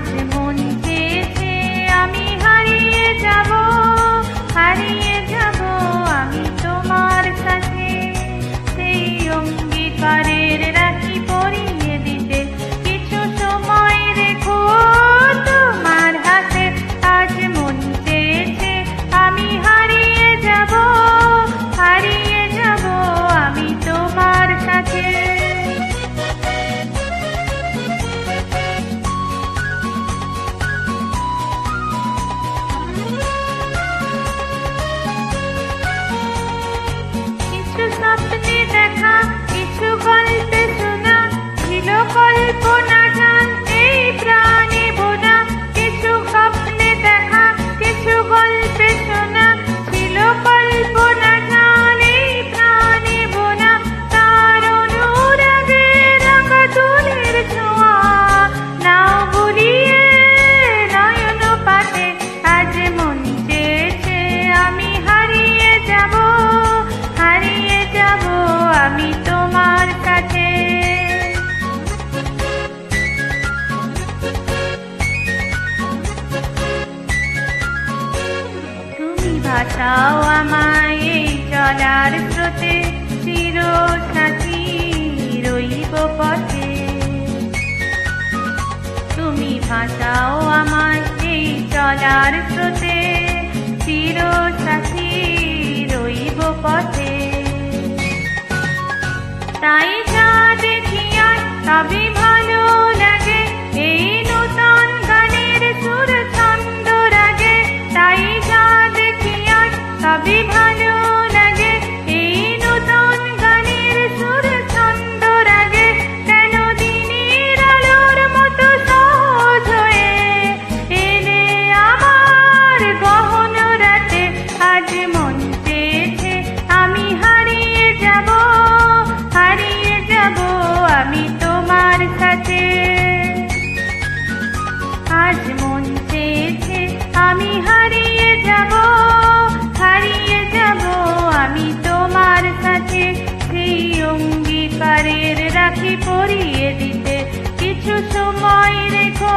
much सपने देखा। বাঁচাও আমায় চলার প্রতি চির সাথী রইব পথে। তুমি বাঁচাও আমায় এই চলার প্রতি চির সাথী রইব পথে। তাই পরিয়ে দিতে কিছু সময় রেখো।